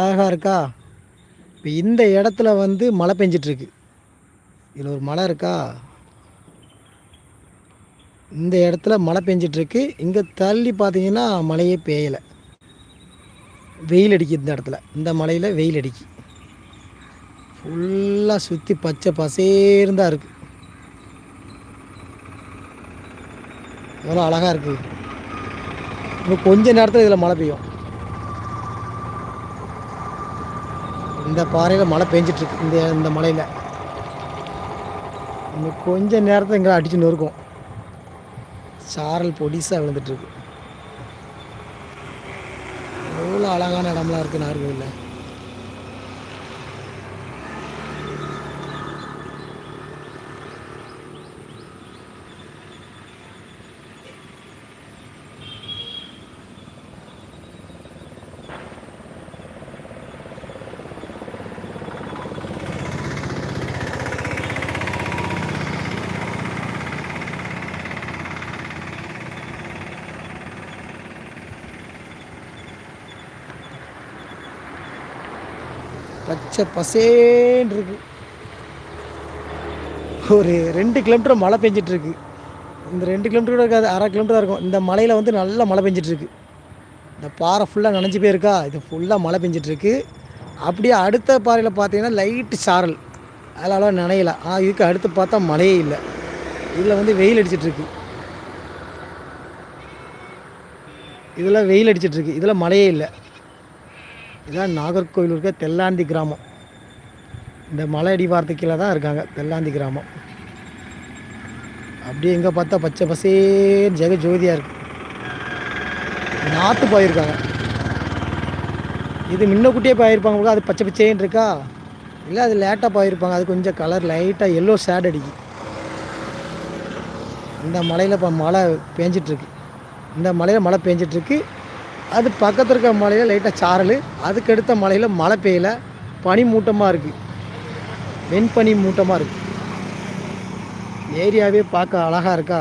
அழகாக இருக்கா? இப்போ இந்த இடத்துல வந்து மழை பெஞ்சிட்ருக்கு. இதில் ஒரு மலை இருக்கா? இந்த இடத்துல மழை பெஞ்சிட்ருக்கு. இங்கே தள்ளி பார்த்தீங்கன்னா மழையே பெய்யலை. வெயில் அடிக்குது இந்த இடத்துல. இந்த மலையில் வெயில் அடிக்கு. ஃபுல்லாக சுற்றி பச்சை பசேர்ந்தா இருக்குது எவ்வளோ அழகாக இருக்குது இன்னும் கொஞ்ச நேரத்தில் இதில் மழை பெய்யும். இந்த பாறையில் மழை பெஞ்சிட்ருக்கு. இந்த இந்த மலையில் இன்னும் கொஞ்ச நேரத்தில் இங்கே அடிச்சுன்னு இருக்கும் சாரல் பொடிசாக விழுந்துட்டுருக்கு எவ்வளோ அழகான இடம்லாம் இருக்குது நாகர்கோவிலில். பச்சை பசேன்னு இருக்கு. ஒரு ரெண்டு கிலோமீட்டர் மழை பெஞ்சிட்ருக்கு. இந்த ரெண்டு கிலோமீட்டர் கூட இருக்காது அரை கிலோமீட்டர் இருக்கும். இந்த மலையில் வந்து நல்லா மழை பெஞ்சிட்ருக்கு. இந்த பாறை ஃபுல்லாக நனைஞ்சு போயிருக்கா? இது ஃபுல்லாக மழை பெஞ்சிட்ருக்கு. அப்படியே அடுத்த பாறையில் பார்த்தீங்கன்னா லைட்டு சாரல். அதில் நினையலை. ஆ இதுக்கு அடுத்து பார்த்தா மழையே இல்லை. இதில் வந்து வெயில் அடிச்சிட்ருக்கு. இதில் வெயில் அடிச்சிட்ருக்கு. இதில் மழையே இல்லை. இதான் நாகர்கோவில் இருக்க தெல்லாந்தி கிராமம். இந்த மலை அடிவாரத்து கீழே தான் இருக்காங்க தெல்லாந்தி கிராமம். அப்படியே எங்கே பார்த்தா பச்சை பசேன்னு ஜெக ஜோதியாக இருக்கு. நாற்று போயிருக்காங்க. இது முன்னக்கூட்டியே போயிருப்பாங்க அது பச்சை பச்சேன்னு இருக்கா? இல்லை அது லேட்டாக போயிருப்பாங்க அது கொஞ்சம் கலர் லைட்டாக எல்லோ ஷேட் அடிக்கு இந்த மலையில் இப்போ மழை பேஞ்சிட்ருக்கு இந்த மலையில் மழை பேஞ்சிட்ருக்கு அது பக்கத்தில் இருக்க மலையில் லைட்டாக சாரல் அதுக்கு அடுத்த மலையில் மழை பெய்யல. பனி மூட்டமாக இருக்குது வெண்பனி மூட்டமாக இருக்குது ஏரியாவே பார்க்க அழகாக இருக்கா?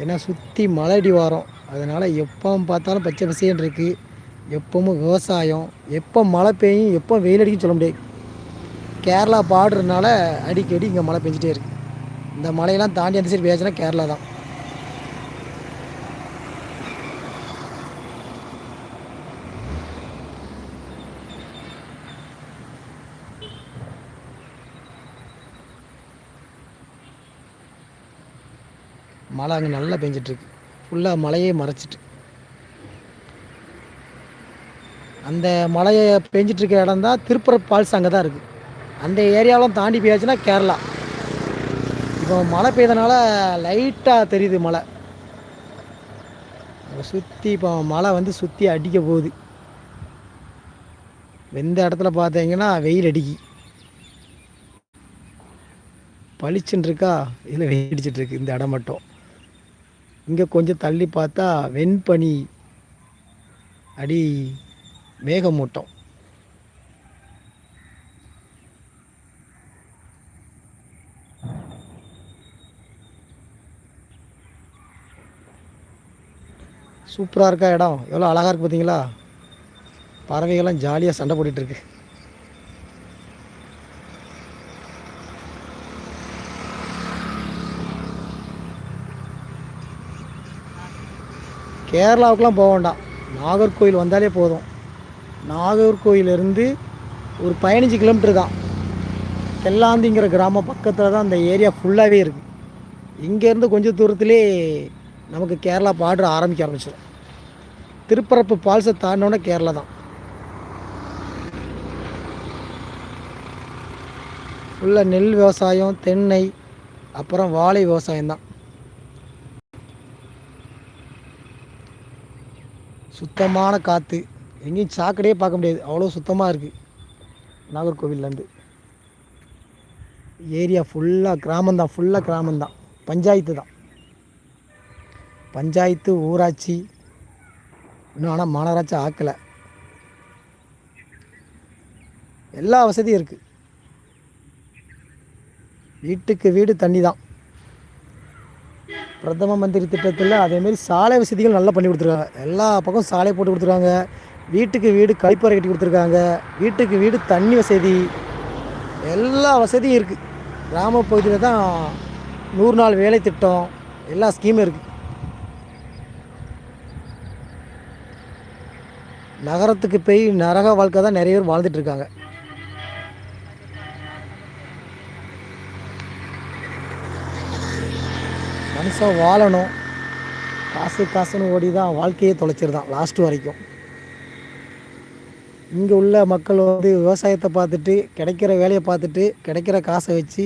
ஏன்னா சுற்றி மலையடி வாரம். அதனால் எப்போ பார்த்தாலும் பச்சை பசேன்னு இருக்குது எப்பவும் விவசாயம் எப்போ மழை பெய்யும் எப்போ வெயில் அடிக்கும் சொல்ல முடியாது. கேரளா பாடுறதுனால அடிக்கடி இங்கே மழை பெஞ்சிட்டே இருக்குது இந்த மலையெல்லாம் தாண்டி அந்த சைடு பேசினா கேரளா தான். மழை அங்கே நல்லா பெஞ்சிட்ருக்கு. ஃபுல்லாக மழையே மறைச்சிட்டு. அந்த மழையை பெஞ்சிட்ருக்க இடம் தான் திருப்புற ஃபால்ஸ் அங்கே தான் இருக்குது அந்த ஏரியாவெலாம் தாண்டி போயாச்சுன்னா கேரளா. இப்போ மழை பெய்தனால லைட்டாக தெரியுது மழை. சுற்றி இப்போ மழை வந்து சுற்றி அடிக்க போகுது. எந்த இடத்துல பார்த்தீங்கன்னா வெயில் அடிக்கி. பளிச்சுன்னு இருக்கா? இதில் வெயில் அடிச்சிட்ருக்கு இந்த இடம் மட்டும். இங்கே கொஞ்சம் தள்ளி பார்த்தா வெண்பனி அடி மேகமூட்டம். சூப்பராக இருக்கா இடம்? எவ்வளோ அழகாக இருக்குது பார்த்தீங்களா பறவைகள்லாம் ஜாலியாக சண்டை போட்டுட்ருக்கு கேரளாவுக்குலாம் போக வேண்டாம். நாகர்கோவில் வந்தாலே போதும். நாகர்கோவிலேருந்து ஒரு பதினஞ்சு கிலோமீட்டர் தான். தெல்லாந்திங்கிற கிராமம் பக்கத்தில் தான் அந்த ஏரியா ஃபுல்லாகவே இருக்குது இங்கேருந்து கொஞ்சம் தூரத்துலேயே நமக்கு கேரளா பார்டர் ஆரம்பிக்க ஆரம்பிச்சிடும் திருப்பரப்பு பால்ஸை தாண்டினோடனே கேரளா தான். ஃபுல்லாக நெல் விவசாயம் தென்னை அப்புறம் வாழை விவசாயம் தான் சுத்தமான காற்று எங்கேயும் சாக்கடையே பார்க்க முடியாது. அவ்வளோ சுத்தமாக இருக்குது நாகர்கோவில்லேருந்து. ஏரியா ஃபுல்லாக கிராமந்தான் ஃபுல்லாக கிராமந்தான் பஞ்சாயத்து தான். பஞ்சாயத்து ஊராட்சி. இன்னும் ஆனால் மாநகராட்சி ஆக்கலை. எல்லா வசதியும் இருக்குது வீட்டுக்கு வீடு தண்ணி தான் பிரதம மந்திரி திட்டத்தில் அதேமாரி சாலை வசதிகள் நல்லா பண்ணி கொடுத்துருக்காங்க. எல்லா பக்கம் சாலை போட்டு கொடுத்துருக்காங்க. வீட்டுக்கு வீடு கழிப்பறை கட்டி கொடுத்துருக்காங்க. வீட்டுக்கு வீடு தண்ணி வசதி. எல்லா வசதியும் இருக்குது கிராம பகுதியில் தான் நூறு நாள் வேலை திட்டம். எல்லா ஸ்கீமும் இருக்குது நகரத்துக்கு போய் நரக வாழ்க்கை தான் நிறைய பேர் வாழ்ந்துட்டுருக்காங்க இருக்காங்க வாழணும். காசு காசுன்னு ஓடி தான் வாழ்க்கையே தொலைச்சிருந்தான் லாஸ்ட் வரைக்கும். இங்கே உள்ள மக்கள் வந்து விவசாயத்தை பார்த்துட்டு கிடைக்கிற வேலையை பார்த்துட்டு கிடைக்கிற காசை வச்சு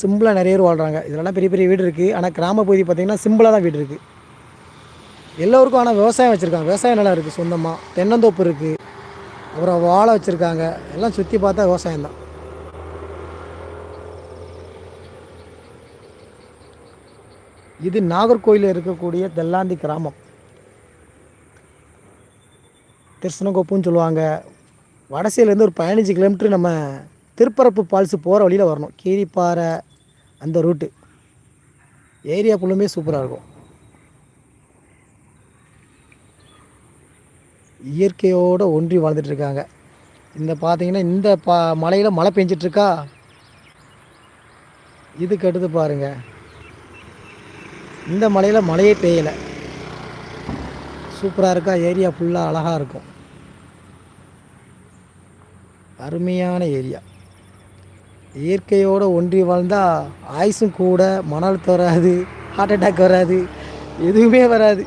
சிம்பிளாக நிறைய பேர் வாழ்கிறாங்க இதெல்லாம் பெரிய பெரிய வீடு இருக்குது ஆனால் கிராம பகுதி பார்த்திங்கன்னா சிம்பிளாக தான் வீடு இருக்குது எல்லோருக்கும் ஆனால் விவசாயம் வச்சுருக்காங்க. விவசாயம் நல்லா இருக்குது சொந்தமாக தென்னந்தோப்பு இருக்குது அப்புறம் வாழை வச்சுருக்காங்க. எல்லாம் சுற்றி பார்த்தா விவசாயம் தான் இது நாகர்கோயிலில் இருக்கக்கூடிய தெல்லாந்தி கிராமம். திருசனங்கோப்புன்னு சொல்லுவாங்க. வடசையிலேருந்து ஒரு பதினஞ்சு கிலோமீட்டர் நம்ம திருப்பரப்பு ஃபால்ஸு போகிற வழியில் வரணும். கீரிப்பாறை அந்த ரூட்டு ஏரியா ஃபுல்லுமே சூப்பராக இருக்கும். இயற்கையோடு ஒன்றி வாழ்ந்துட்டுருக்காங்க இந்த பார்த்தீங்கன்னா இந்த பா மலையில் மழை பெஞ்சிட்ருக்கா இதுக்கு அடுத்து பாருங்கள் இந்த மலையில் மழையே பெய்யலை. சூப்பராக இருக்கா? ஏரியா ஃபுல்லாக அழகாக இருக்கும். அருமையான ஏரியா. இயற்கையோடு ஒன்றி வாழ்ந்தால் ஆயுசும் கூட மன அழுத்தம் வராது ஹார்ட் அட்டாக் வராது எதுவுமே வராது.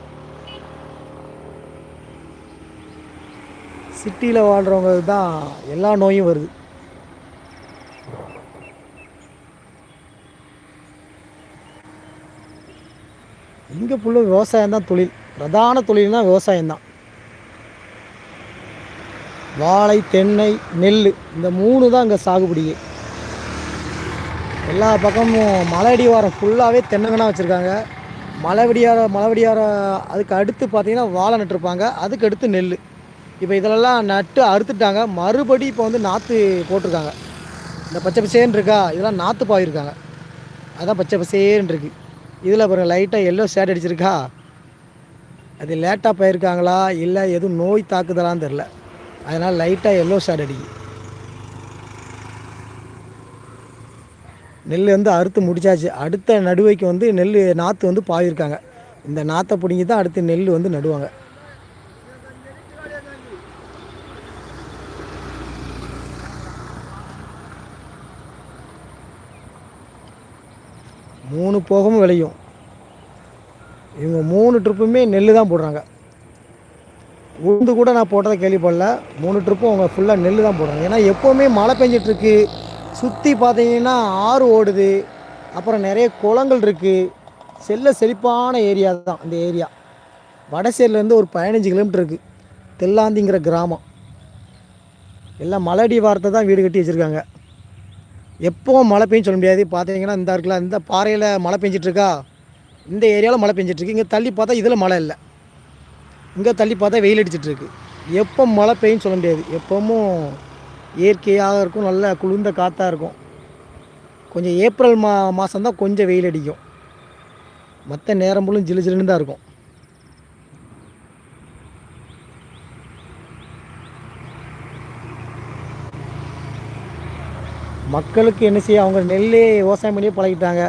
சிட்டியில் வாழ்கிறவங்க தான் எல்லா நோயும் வருது. இங்கே ஃபுல்லும் விவசாயம் தான் தொழில். பிரதான தொழில்னால் விவசாயம் தான். வாழை தென்னை நெல் இந்த மூணு தான் இங்கே சாகுபடியே எல்லா பக்கமும் மலையடிவாரம் ஃபுல்லாகவே தென்னங்கனா வச்சுருக்காங்க. மலைவடியார மலைவடியார அதுக்கு அடுத்து பார்த்தீங்கன்னா வாழை நட்டுருப்பாங்க. அதுக்கு அடுத்து நெல். இப்போ இதிலெல்லாம் நட்டு அறுத்துட்டாங்க. மறுபடி இப்போ வந்து நாற்று போட்டிருக்காங்க. இந்த பச்சை பசேன்னு இருக்கா? இதெல்லாம் நாற்று பாயிருக்காங்க. அதுதான் பச்சை பசேன்னு இருக்குது இதில் பாருங்க லைட்டாக எல்லோ ஷேட் அடிச்சிருக்கா? அது லேட்டாக போயிருக்காங்களா? இல்லை எதுவும் நோய் தாக்குதலான்னு தெரில அதனால் லைட்டாக எல்லோ ஷேட் அடிக்குது. நெல் வந்து அறுத்து முடிச்சாச்சு. அடுத்த நடுவைக்கு வந்து நெல் நாற்று வந்து பாயிருக்காங்க இந்த நாற்றை பிடிங்கி தான் அடுத்து நெல் வந்து நடுவாங்க. மூணு போகமும் விளையும். இவங்க மூணு ட்ரிப்புமே நெல் தான் போடுறாங்க. உளுந்து கூட நான் போட்டதை கேள்விப்படல. மூணு ட்ரிப்பும் அவங்க ஃபுல்லாக நெல் தான் போடுறாங்க. ஏன்னா எப்போவுமே மழை பெஞ்சிட்ருக்கு. சுற்றி பார்த்தீங்கன்னா ஆறு ஓடுது. அப்புறம் நிறைய குளங்கள் இருக்குது செல்ல செழிப்பான ஏரியா தான் இந்த ஏரியா வடசேரிலேருந்து ஒரு பதினஞ்சு கிலோமீட்டர் இருக்குது தெல்லாந்திங்கிற கிராமம். எல்லாம் மலடி வாரத்தை தான் வீடு கட்டி வச்சுருக்காங்க. எப்போவும் மழை பெய்யும் சொல்ல முடியாது. பார்த்தீங்கன்னா இந்த இருக்குல்ல இந்த பாறையில் மழை பெஞ்சிட்ருக்கா? இந்த ஏரியாவில் மழை பெஞ்சிட்ருக்கு. இங்கே தள்ளி பார்த்தா இதில் மழை இல்லை. இங்கே தள்ளி பார்த்தா வெயில் அடிச்சிட்ருக்கு. எப்போ மழை பெய்யும் சொல்ல முடியாது. எப்போவும் இயற்கையாக இருக்கும். நல்ல குளிர்ந்த காற்றாக இருக்கும். கொஞ்சம் ஏப்ரல் மா மாதம் தான் கொஞ்சம் வெயில் அடிக்கும். மற்ற நேரம் ஃபுல்லும் ஜிலு ஜிலுன்னு தான் இருக்கும். மக்களுக்கு என்ன செய்ய அவங்க நெல்லே விவசாயம் பண்ணியே பழகிட்டாங்க.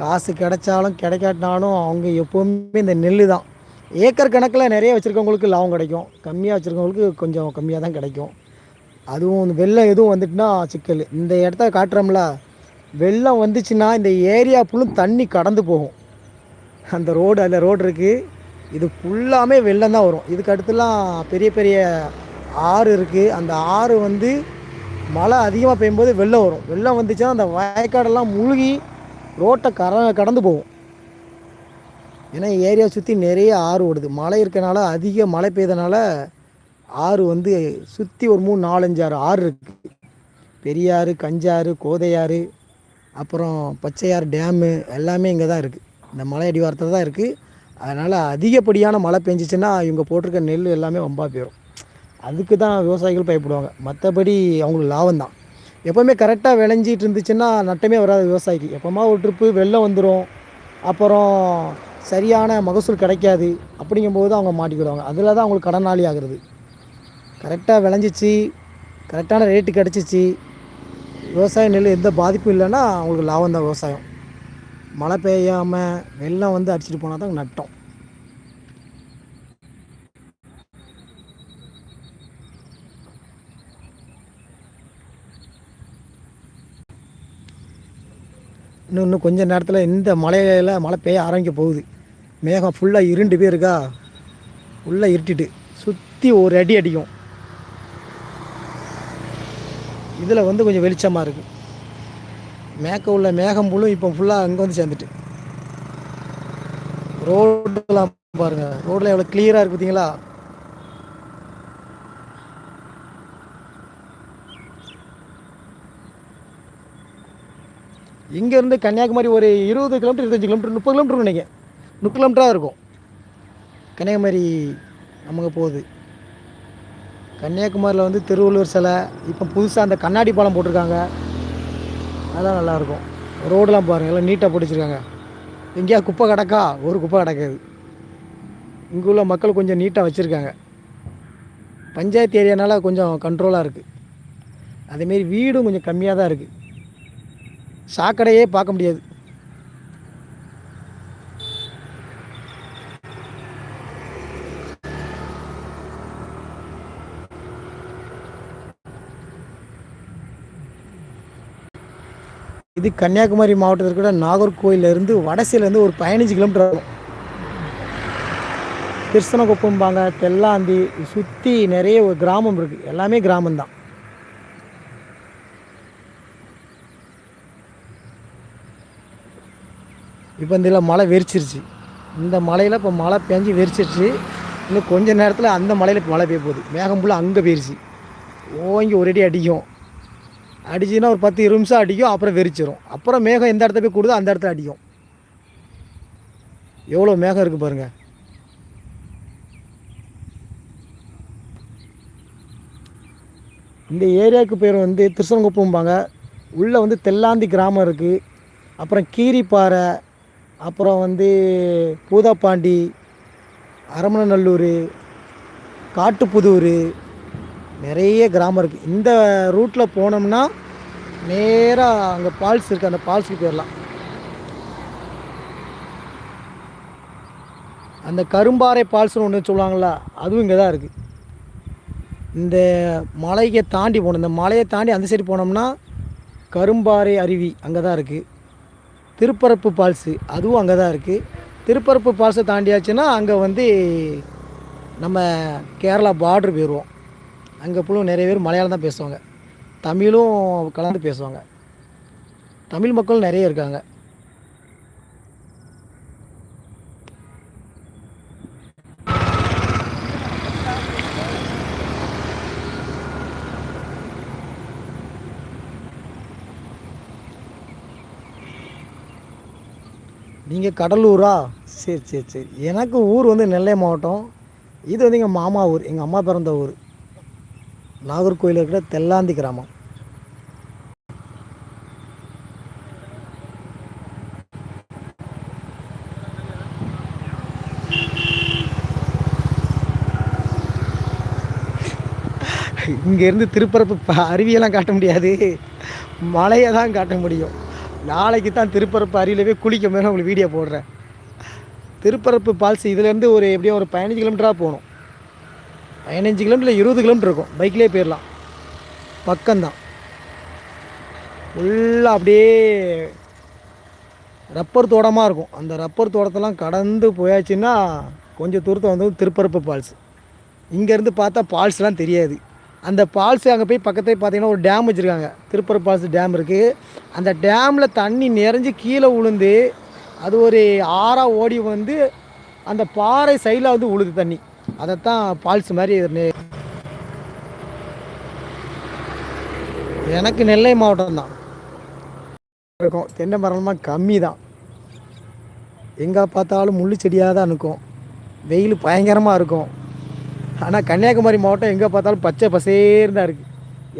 காசு கிடைச்சாலும் கிடைக்காட்டினாலும் அவங்க எப்போவுமே இந்த நெல் தான். ஏக்கர் கணக்கில் நிறைய வச்சுருக்கவங்களுக்கு லாபம் கிடைக்கும். கம்மியாக வச்சுருக்கவங்களுக்கு கொஞ்சம் கம்மியாக தான் கிடைக்கும். அதுவும் இந்த வெள்ளம் எதுவும் வந்துட்டுனா சிக்கல். இந்த இடத்த காட்டுறோம்ல வெள்ளம் வந்துச்சுன்னா இந்த ஏரியா ஃபுல்லும் தண்ணி கடந்து போகும். அந்த ரோடு அதில் ரோடு இருக்குது இது ஃபுல்லாமே வெள்ளம் தான் வரும். இதுக்கு அடுத்துலாம் பெரிய பெரிய ஆறு இருக்குது அந்த ஆறு வந்து மழை அதிகமாக பெய்யும்போது வெள்ளம் வரும். வெள்ளம் வந்துச்சுன்னா அந்த வயக்காடெல்லாம் முழுகி ரோட்டை கர கடந்து போகும். ஏன்னா ஏரியா சுற்றி நிறைய ஆறு ஓடுது. மழை இருக்கனால அதிக மழை பெய்தனால ஆறு வந்து சுற்றி ஒரு மூணு நாலஞ்சு ஆறு ஆறு இருக்குது பெரியாறு கஞ்சாறு கோதையாறு அப்புறம் பச்சையாறு டேமு எல்லாமே இங்கே தான் இருக்குது இந்த மலை அடிவாரத்தில் தான் இருக்குது அதனால் அதிகப்படியான மழை பெஞ்சிச்சுன்னா இவங்க போட்டிருக்க நெல் எல்லாமே வம்பா போயிடும் அதுக்கு தான் விவசாயிகள் பயப்படுவாங்க. மற்றபடி அவங்களுக்கு லாபம் தான். எப்போவுமே கரெக்டாக விளைஞ்சிட்டு இருந்துச்சுன்னா நட்டமே வராது விவசாயிக்கு. எப்போமா ஒரு ட்ரிப்பு வெள்ளம் வந்துடும் அப்புறம் சரியான மகசூல் கிடைக்காது அப்படிங்கும்போது அவங்க மாட்டிக்கிடுவாங்க. அதில் தான் அவங்களுக்கு கடனாளி ஆகிறது. கரெக்டாக விளைஞ்சிச்சு கரெக்டான ரேட்டு கிடச்சிச்சு. விவசாய நெல் எந்த பாதிப்பும் இல்லைன்னா அவங்களுக்கு லாபம் தான் விவசாயம். மழை பெய்யாமல் வெள்ளம் வந்து அடிச்சிட்டு போனால் தான் நட்டம். இன்னும் இன்னும் கொஞ்ச நேரத்தில் இந்த மலையில் மழை பெய்ய ஆரம்பிக்க போகுது. மேகம் ஃபுல்லாக இருண்டு போய் இருக்கா? ஃபுல்லாக இருட்டிட்டு சுற்றி ஒரு அடி அடிக்கும். இதில் வந்து கொஞ்சம் வெளிச்சமாக இருக்குது மேக்க உள்ள மேகம் புழும் இப்போ ஃபுல்லாக அங்கே வந்து சேர்ந்துட்டு. ரோடெலாம் பாருங்கள் ரோடில் எவ்வளோ கிளியராக இருக்குது பார்த்தீங்களா இங்கேருந்து கன்னியாகுமரி ஒரு இருபது கிலோமீட்டர் இருபத்தஞ்சி கிலோமீட்டர் முப்பது கிலோமீட்டர் நினைக்கிறேன். முப்பது கிலோமீட்டராக இருக்கும். கன்னியாகுமரி நமக்கு போகுது. கன்னியாகுமரியில் வந்து திருவள்ளுவர் சிலை இப்போ புதுசாக அந்த கண்ணாடி பாலம் போட்டிருக்காங்க. அதெல்லாம் நல்லாயிருக்கும் ரோடெலாம் பாருங்கள் எல்லாம் நீட்டாக பிடிச்சிருக்காங்க எங்கேயா குப்பை கிடக்கா? ஒரு குப்பை கிடக்காது. இங்கே உள்ள மக்கள் கொஞ்சம் நீட்டாக வச்சுருக்காங்க. பஞ்சாயத்து ஏரியானால கொஞ்சம் கண்ட்ரோலாக இருக்குது அதேமாரி வீடும் கொஞ்சம் கம்மியாக தான் இருக்குது சாக்கடையே பார்க்க முடியாது. இது கன்னியாகுமரி மாவட்டத்தில் கூட நாகர்கோயிலேருந்து வடசையிலேருந்து ஒரு பதினஞ்சு கிலோமீட்டர் ஆகும். கிருஷ்ணகுப்பம்பாங்க தெல்லாந்தி சுற்றி நிறைய ஒரு கிராமம் இருக்குது எல்லாமே கிராமம்தான். இப்போ இந்த மழை வெறிச்சிருச்சு. இந்த மலையில் இப்போ மழை பெஞ்சு வெறிச்சிருச்சு. இன்னும் கொஞ்ச நேரத்தில் அந்த மலையில் இப்போ மழை பெய்ய போகுது. மேகம் ஃபுல்லாக அங்கே போயிடுச்சு ஓங்கி ஒரேடி அடிக்கும். அடிச்சுன்னா ஒரு பத்து இருபது நிமிஷம் அடிக்கும் அப்புறம் வெறிச்சிரும். அப்புறம் மேகம் எந்த இடத்துல போய் கூடுதோ அந்த இடத்துல அடிக்கும். எவ்வளோ மேகம் இருக்குது பாருங்கள் இந்த ஏரியாவுக்கு பேர் வந்து திருசனங்குப்பம்பாங்க. உள்ளே வந்து தெல்லாந்தி கிராமம் இருக்குது அப்புறம் கீரிப்பாறை அப்புறம் வந்து பூதாப்பாண்டி அரமணநல்லூர் காட்டுப்புதூர் நிறைய கிராமம் இருக்குது இந்த ரூட்டில் போனோம்னா நேராக அங்கே பால்ஸ் இருக்குது அந்த ஃபால்ஸுக்கு போயிடலாம் அந்த கரும்பாறை பால்ஸ்னு ஒன்று சொல்லுவாங்களா அதுவும் இங்கே தான் இருக்குது இந்த மலையை தாண்டி போகணும் இந்த மலையை தாண்டி அந்த சைடு போனோம்னா கரும்பாறை அருவி அங்கே தான் இருக்குது திருப்பரப்பு ஃபால்ஸு அதுவும் அங்கே தான் இருக்குது திருப்பரப்பு ஃபால்ஸை தாண்டியாச்சுன்னா அங்கே வந்து நம்ம கேரளா பார்ட்ரு போயிடுவோம் அங்கே போலும் நிறைய பேர் மலையாளம் தான் பேசுவாங்க. தமிழும் கலந்து பேசுவாங்க. தமிழ் மக்கள் நிறைய இருக்காங்க. நீங்கள் கடலூரா? சரி சரி சரி. எனக்கு ஊர் வந்து நெல்லை மாவட்டம். இது வந்து எங்கள் மாமா ஊர் எங்கள் அம்மா பிறந்த ஊர். நாகர்கோயில் இருக்கிற தெல்லாந்தி கிராமம். இங்கேருந்து திருப்பரப்பு ப- அருவியெல்லாம் காட்ட முடியாது. மலையை தான் காட்ட முடியும். நாளைக்கு தான் திருப்பரப்பு அருவியில் குளிக்க மேலே உங்களுக்கு வீடியோ போடுறேன். திருப்பரப்பு பால்ஸ் இதுலேருந்து ஒரு எப்படியும் ஒரு பதினஞ்சு கிலோமீட்டராக போகணும். பதினஞ்சு கிலோமீட்டர் இருபது கிலோமீட்டர் இருக்கும். பைக்லேயே போயிடலாம் பக்கம்தான். ஃபுல்லாக அப்படியே ரப்பர் தோட்டமாக இருக்கும். அந்த ரப்பர் தோட்டத்தெல்லாம் கடந்து போயாச்சுன்னா கொஞ்சம் தூரத்தை வந்து திருப்பரப்பு ஃபால்ஸ் இங்கேருந்து பார்த்தா ஃபால்ஸ்லாம் தெரியாது. அந்த பால்ஸ் அங்கே போய் பக்கத்துல பார்த்தீங்கன்னா ஒரு டேம் வச்சுருக்காங்க. திருப்பூர் ஃபால்ஸ் டேம் இருக்குது அந்த டேமில் தண்ணி நிறைஞ்சு கீழே உளுந்து அது ஒரு ஆறாக ஓடி வந்து அந்த பாறை சைடில் வந்து உழுது தண்ணி. அதைத்தான் பால்ஸ் மாதிரி எனக்கு நெல்லை மாவட்டம் தான். இருக்கும். தென்னை மரமாக கம்மி தான். எங்கே பார்த்தாலும் முள்ளு செடியாக தான் இருக்கும். வெயில் பயங்கரமாக இருக்கும். ஆனால் கன்னியாகுமரி மாவட்டம் எங்கே பார்த்தாலும் பச்சை பசேர்னு தான் இருக்குது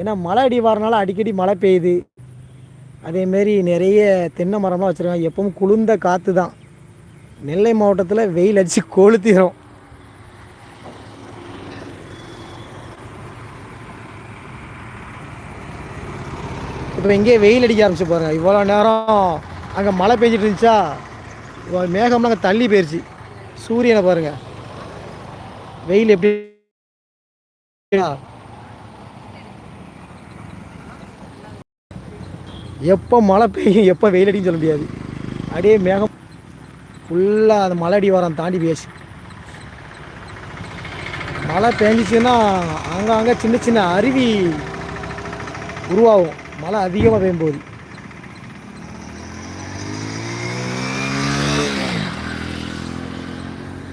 ஏன்னா மழை அடி வரனால அடிக்கடி மழை பெய்யுது. அதேமாரி நிறைய தென்னை மரம்லாம் வச்சுருக்காங்க. எப்பவும் குளிர்ந்த காற்று தான். நெல்லை மாவட்டத்தில் வெயில் அடித்து கொளுத்திடும் இப்போ இங்கே வெயில் அடிக்க ஆரம்பிச்சு பாருங்க. இவ்வளோ நேரம் அங்கே மழை பெஞ்சிட்டு இருந்துச்சா? இவ்வளோ மேகம்லாம் அங்கே தள்ளி போயிடுச்சு சூரியனை பாருங்கள் வெயில் எப்படி எப்போ மழை பெய்யும் எப்போ வெயில் அடின்னு சொல்ல முடியாது. அப்படியே மேகம். ஃபுல்லாக அந்த மலை அடி வரம் தாண்டி பேசி மழை பெஞ்சிச்சுன்னா அங்கங்கே சின்ன சின்ன அருவி உருவாகும். மழை அதிகமாக பெய்யும்போது.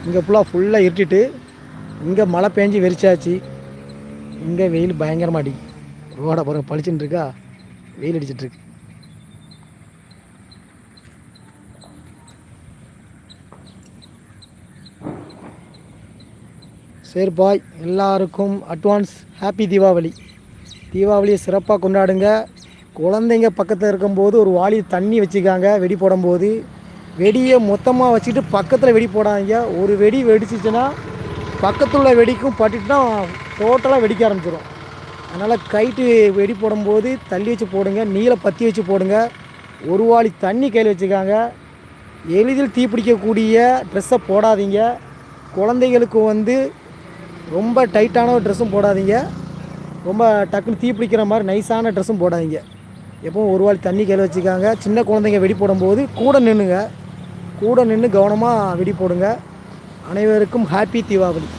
இங்கே ஃபுல்லாக ஃபுல்லாக இருட்டிட்டு இங்கே மழை பெஞ்சு வெறிச்சாச்சு. இங்கே வெயில் பயங்கரமாக அடி ரோட பாருங்க பளிச்சுன்னு இருக்கா? வெயில் அடிச்சிட்ருக்கு சரி பாய் எல்லாருக்கும் அட்வான்ஸ் ஹாப்பி தீபாவளி. தீபாவளியை சிறப்பாக கொண்டாடுங்க. குழந்தைங்க பக்கத்தில் இருக்கும்போது ஒரு வாளி தண்ணி வச்சுக்காங்க வெடி போடும்போது. வெடியை மொத்தமாக வச்சுட்டு பக்கத்தில் வெடி போடாதீங்க. ஒரு வெடி வெடிச்சிச்சுன்னா பக்கத்தில் உள்ள வெடிக்கும் பட்டுட்டுனா டோட்டலாக வெடிக்க ஆரம்பிச்சிடும் அதனால் கைட்டு வெடி போடும்போது தள்ளி வச்சு போடுங்க நீளை பற்றி வச்சு போடுங்க. ஒரு வாளி தண்ணி கையில் வச்சுக்காங்க. எளிதில் தீப்பிடிக்கக்கூடிய ட்ரெஸ்ஸை போடாதீங்க. குழந்தைகளுக்கு வந்து ரொம்ப டைட்டான ஒரு ட்ரெஸ்ஸும் போடாதீங்க. ரொம்ப டக்குன்னு தீப்பிடிக்கிற மாதிரி நைஸான ட்ரெஸ்ஸும் போடாதீங்க. எப்பவும் ஒரு வாளி தண்ணி கையில் வச்சுக்காங்க. சின்ன குழந்தைங்க வெடி போடும்போது கூட நின்றுங்க கூட நின்று கவனமாக வெடி போடுங்க. அனைவருக்கும் ஹாப்பி தீபாவளி.